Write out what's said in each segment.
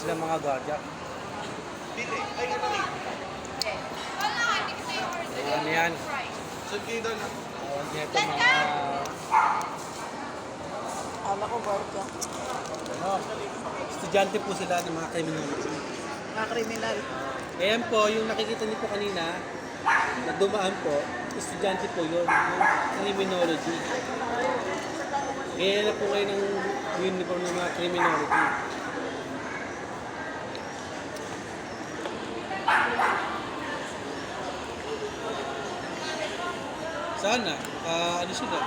sila mga gwardiya. Bili. Ay, ano rin. Ano yan? Kayo doon? Tawag nito mga... Kala ko gwardiya. Ano, estudyante po sila ng mga criminology. Mga kriminal. Ayan po, yung nakikita niyo po kanina, na dumaan po, estudyante po yun, yung criminology. Ganyan na po ngayon ang uniform ng mga criminology. Sana, ah, ano sila,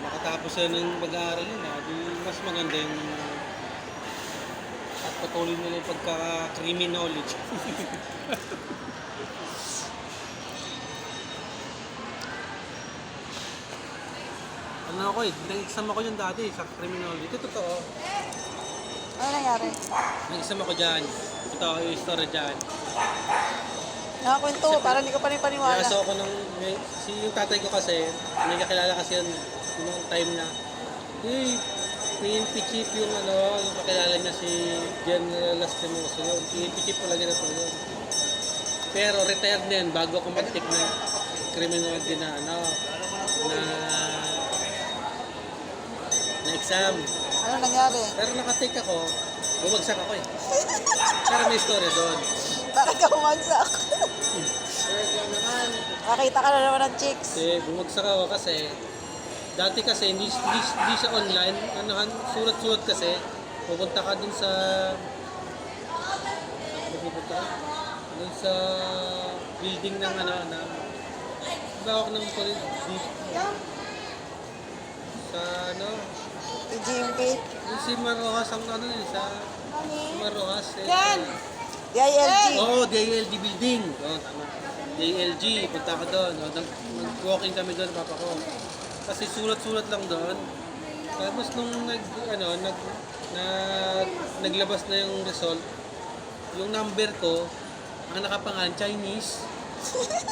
makatapos sila ng pag-aaral nila, di mas maganda yung at patuloy nila yung pagka-criminology. ano ako eh, nag-exam ako yun dati sa criminology. Ito totoo. Ano nangyari? Nag-exam ako dyan. Ito yung story dyan. Nakakwento ko, parang hindi ko pa rin paniwala. Nakaso ako ng, may, si, yung tatay ko kasi, may kakilala kasi yun, yung time na, hey, PNP chief yung ano, yung kakilala niya si General Lastimoso yun. PNP chief palagi na po yun. Pero retired na yun bago ako mag-take ng criminology na ano, na na exam. Ano nangyari? Pero nakatake ako, bumagsak ako eh. Pero may story doon. Bakit ka bumagsak? Nakita ka na naman ng chicks. Kasi bumagsak ako kasi dati kasi hindi, hindi, hindi siya online, ano, han- sulat-sulat kasi pupunta ka dun sa pupunta ka? Dun sa building ng ano na bawak ng police sa ano Yung GMP. yung si Marojas ang ano yun sa Marojas eh, Yan! DILG. Oo, oh, DILG building. Oo, tama. DILG, punta ka doon. Oh, nag- Nag-walking kami doon, papa ko. Kasi sulat-sulat lang doon. Tapos nung nag, ano, nag, na, naglabas na yung result, yung number ko, ang nakapangalan, Chinese,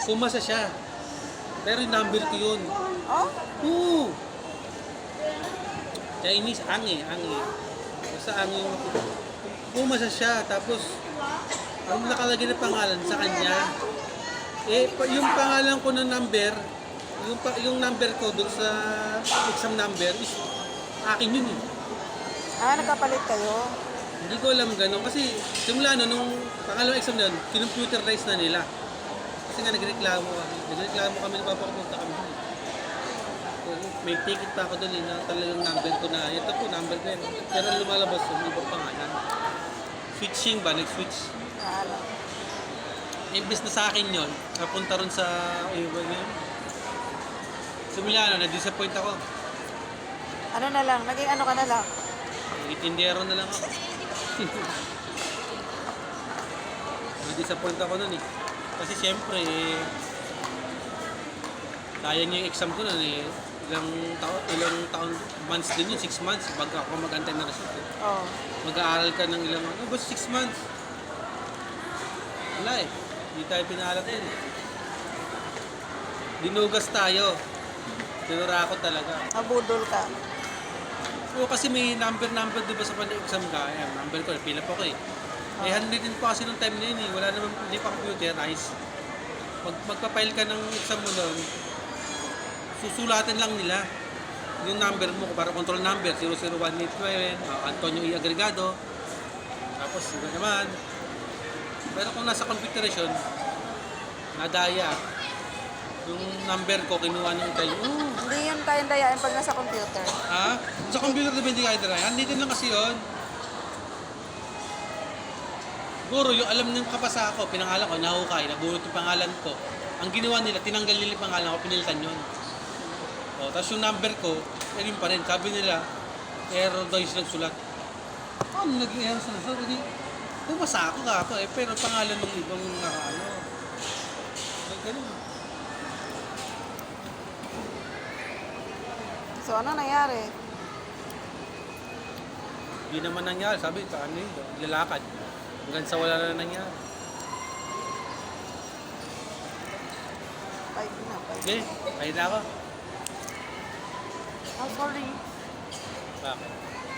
pumasa siya. Pero yung number ko yun. Oh? Oo! Chinese, angi, angi. Basta angi yung pumasa siya. Tapos, ang nakalagay na pangalan sa kanya, eh, pa- yung pangalan ko ng number, yung, pa- yung number ko dun sa exam number is akin yun eh. Ah, nagkapalit kayo. Hindi ko alam ganun kasi simula no, nung pangalawang exam na yun, kinumputerize na nila. Kasi nga nagreklamo kami. Nagreklamo kami ng papa ko punta kami. So, may ticket pa ako doon eh, na talagang number ko na, ito po, number ko yun. Pero lumalabas yung ibang pangalan. Switching ba? Nag-switch. Ano? Imbes na sa akin yon, napunta ron sa iba yun. Simula na, na-disappoint ako. Ano na lang? Naging ano ka na lang? Itindero na lang ako. Na-disappoint ako nun eh. Kasi siyempre, eh, sayang yung exam ko nun eh. Ilang taon, ilang taon, months din yun, 6 months, bago ako mag-antay na result eh. Oh. Mag-aaral ka ng ilang, ano ba, 6 months? Wala eh. Hindi tayo pinalap din eh. Dinugas tayo. Tinura ako talaga. Nabudol ka. Oo, kasi may number-number di ba sa pan-exam ka? Ayan, number ko, pila pa ko eh. Eh, handwritten pa kasi nung time na yun eh. Wala naman, hindi pa computerized. Pag magpa-file ka ng exam mo doon, susulatin lang nila yung number mo, para control number, 00189, uh, Antonio E. Agregado. Tapos, iba naman. Pero kung nasa computerization, nadaya. Yung number ko, kinuha ng tayo. Oh, Hindi yun kayang dayain pag nasa computer. Ha? Sa computer na hindi kahit Ryan, dito lang kasi yun. Guro, yung alam ng kapasa ko, pinangalan ko, nahukay, nabunot yung pangalan ko. Ang ginawa nila, tinanggal nila yung pangalan ko, pinilitan yun. O, tapos yung number ko, yun pa rin. Sabi nila, error daw yung sinagsulat. Ano naging error sa nasulat? Pumasa ako ka ako eh, pero pangalan ng ibang nakaano. Ay, ganun. So, ano nangyari? Hindi naman nangyari. Sabi, sa ano yun, lalakad. Hanggang sa wala na nangyari. Five na, five. Okay, ayun na ako. Oh, sorry. Bakit?